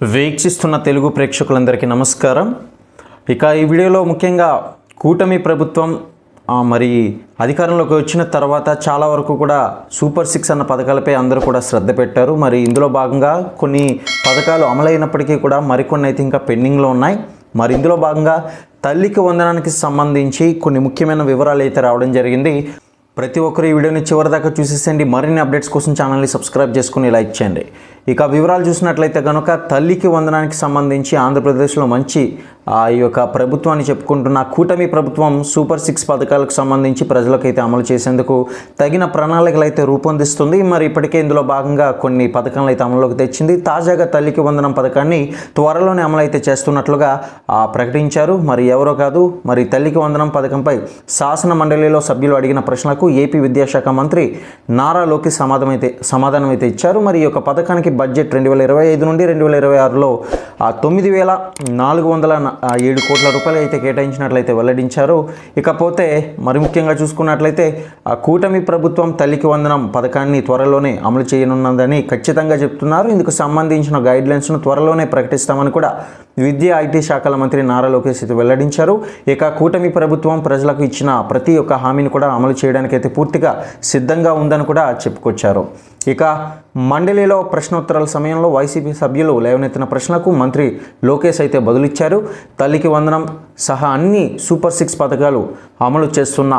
వీక్షిస్తున్న తెలుగు ప్రేక్షకులందరికీ నమస్కారం. ఇక ఈ వీడియోలో ముఖ్యంగా కూటమి ప్రభుత్వం మరి అధికారంలోకి వచ్చిన తర్వాత చాలా వరకు కూడా సూపర్ సిక్స్ అన్న పథకాలపై అందరూ కూడా శ్రద్ధ పెట్టారు. మరి ఇందులో భాగంగా కొన్ని పథకాలు అమలైనప్పటికీ కూడా మరికొన్ని అయితే ఇంకా పెండింగ్లో ఉన్నాయి. మరి ఇందులో భాగంగా తల్లికి వందనానికి సంబంధించి కొన్ని ముఖ్యమైన వివరాలు అయితే రావడం జరిగింది. ప్రతి ఒక్కరు ఈ వీడియోని చివరిదాకా చూసేసండి మరిన్ని అప్డేట్స్ కోసం ఛానల్ని సబ్స్క్రైబ్ చేసుకుని లైక్ చేయండి. ఇక వివరాలు చూసినట్లయితే కనుక తల్లికి వందనానికి సంబంధించి ఆంధ్రప్రదేశ్లో మంచి ఆ యొక్క ప్రభుత్వాన్ని చెప్పుకుంటున్న కూటమి ప్రభుత్వం సూపర్ సిక్స్ పథకాలకు సంబంధించి ప్రజలకైతే అమలు చేసేందుకు తగిన ప్రణాళికలు అయితే రూపొందిస్తుంది. మరి ఇప్పటికే ఇందులో భాగంగా కొన్ని పథకాలను అయితే అమల్లోకి తెచ్చింది. తాజాగా తల్లికి వందనం పథకాన్ని త్వరలోనే అమలు అయితే చేస్తున్నట్లుగా ప్రకటించారు. మరి ఎవరో కాదు మరి తల్లికి వందనం పథకంపై శాసన మండలిలో సభ్యులు అడిగిన ప్రశ్నలకు ఏపీ విద్యాశాఖ మంత్రి నారా లోకి సమాధానం అయితే సమాధానం అయితే ఇచ్చారు. మరి ఈ యొక్క పథకానికి బడ్జెట్ రెండు వేల ఇరవై ఐదు నుండి రెండు వేల ఇరవై ఆరులో తొమ్మిది వేల నాలుగు వందల ఏడు కోట్ల రూపాయలు అయితే కేటాయించినట్లయితే వెల్లడించారు. ఇకపోతే మరి ముఖ్యంగా చూసుకున్నట్లయితే ఆ కూటమి ప్రభుత్వం తల్లికి వందనం పథకాన్ని త్వరలోనే అమలు చేయనున్నదని ఖచ్చితంగా చెప్తున్నారు. ఇందుకు సంబంధించిన గైడ్లైన్స్ను త్వరలోనే ప్రకటిస్తామని కూడా విద్య ఐటీ శాఖల మంత్రి నారా లోకేష్ అయితే వెల్లడించారు. ఇక కూటమి ప్రభుత్వం ప్రజలకు ఇచ్చిన ప్రతి ఒక్క హామీని కూడా అమలు చేయడానికి అయితే పూర్తిగా సిద్ధంగా ఉందని కూడా చెప్పుకొచ్చారు. ఇక మండలిలో ప్రశ్నోత్తరాల సమయంలో వైసీపీ సభ్యులు లేవనెత్తిన ప్రశ్నలకు మంత్రి లోకేష్ అయితే బదులిచ్చారు. తల్లికి వందనం సహా అన్ని సూపర్ సిక్స్ పథకాలు అమలు చేస్తున్న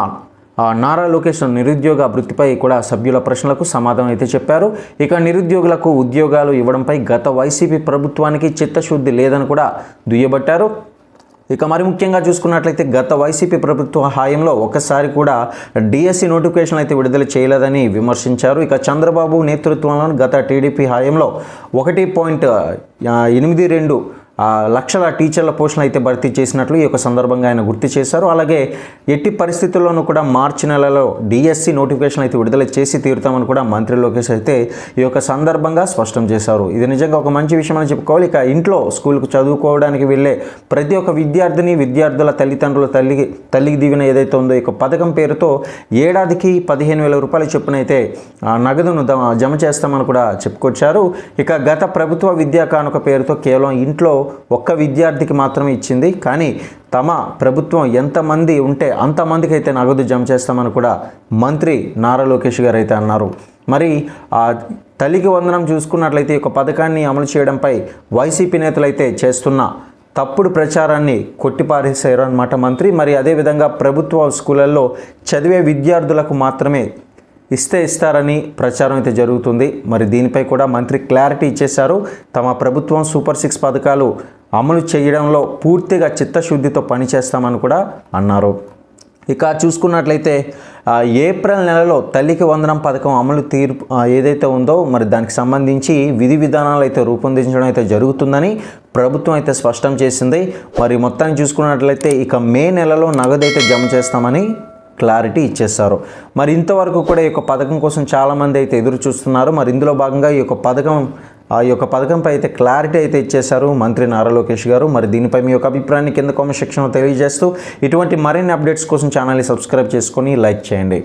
నారా లోకేష్ నిరుద్యోగ వృత్తిపై కూడా సభ్యుల ప్రశ్నలకు సమాధానం అయితే చెప్పారు. ఇక నిరుద్యోగులకు ఉద్యోగాలు ఇవ్వడంపై గత వైసీపీ ప్రభుత్వానికి చిత్తశుద్ధి లేదని కూడా దుయ్యబట్టారు. ఇక మరి ముఖ్యంగా చూసుకున్నట్లయితే గత వైసీపీ ప్రభుత్వ హాయంలో ఒకసారి కూడా డిఎస్సి నోటిఫికేషన్ అయితే విడుదల చేయలేదని విమర్శించారు. ఇక చంద్రబాబు నేతృత్వంలో గత టీడీపీ హాయంలో ఒకటి పాయింట్ ఎనిమిది రెండు లక్షల టీచర్ల పోస్టులు అయితే భర్తీ చేసినట్లు ఈ యొక్క సందర్భంగా ఆయన గుర్తు చేశారు. అలాగే ఎట్టి పరిస్థితుల్లోనూ కూడా మార్చి నెలలో డిఎస్సి నోటిఫికేషన్ అయితే విడుదల చేసి తీరుతామని కూడా మంత్రి లోకేష్ అయితే ఈ యొక్క సందర్భంగా స్పష్టం చేశారు. ఇది నిజంగా ఒక మంచి విషయం అని చెప్పుకోవాలి. ఇక ఇంట్లో స్కూల్కు చదువుకోవడానికి వెళ్ళే ప్రతి ఒక్క విద్యార్థిని విద్యార్థుల తల్లిదండ్రుల తల్లి తల్లికి దీవెన ఏదైతే ఉందో ఈ యొక్క పథకం పేరుతో ఏడాదికి పదిహేను వేల రూపాయల చొప్పున అయితే ఆ, నగదును జమ చేస్తామని కూడా చెప్పుకొచ్చారు. ఇక గత ప్రభుత్వ విద్యా కానుక పేరుతో కేవలం ఇంట్లో ఒక్క విద్యార్థికి మాత్రమే ఇచ్చింది. కానీ తమ ప్రభుత్వం ఎంతమంది ఉంటే అంతమందికి అయితే నగదు జమ చేస్తామని కూడా మంత్రి నారా లోకేష్ గారు అయితే అన్నారు. మరి ఆ తల్లికి వందనం చూసుకున్నట్లయితే ఈ పథకాన్ని అమలు చేయడంపై వైసీపీ నేతలు అయితే చేస్తున్న తప్పుడు ప్రచారాన్ని కొట్టిపారేశారు అనమాట మంత్రి. మరి అదేవిధంగా ప్రభుత్వ స్కూళ్ళల్లో చదివే విద్యార్థులకు మాత్రమే ఇస్తే ఇస్తారని ప్రచారం అయితే జరుగుతుంది. మరి దీనిపై కూడా మంత్రి క్లారిటీ ఇచ్చేశారు. తమ ప్రభుత్వం సూపర్ సిక్స్ పథకాలు అమలు చేయడంలో పూర్తిగా చిత్తశుద్ధితో పనిచేస్తామని కూడా అన్నారు. ఇక చూసుకున్నట్లయితే ఏప్రిల్ నెలలో తల్లికి వందనం పథకం అమలు తీరు ఏదైతే ఉందో మరి దానికి సంబంధించి విధి విధానాలు అయితే రూపొందించడం అయితే జరుగుతుందని ప్రభుత్వం అయితే స్పష్టం చేసింది. మరి మొత్తాన్ని చూసుకున్నట్లయితే ఇక మే నెలలో నగదు అయితే జమ చేస్తామని క్లారిటీ ఇచ్చేస్తారు మరి ఇంతవరకు కూడా ఈ యొక్క పథకం కోసం చాలామంది అయితే ఎదురు చూస్తున్నారు. మరి ఇందులో భాగంగా ఈ యొక్క పథకం ఆ యొక్క పథకంపై అయితే క్లారిటీ అయితే ఇచ్చేశారు మంత్రి నారా లోకేష్ గారు. మరి దీనిపై మీ యొక్క అభిప్రాయాన్ని కింద కామెంట్ సెక్షన్లో తెలియజేస్తూ ఇటువంటి మరిన్ని అప్డేట్స్ కోసం ఛానల్ని సబ్స్క్రైబ్ చేసుకొని లైక్ చేయండి.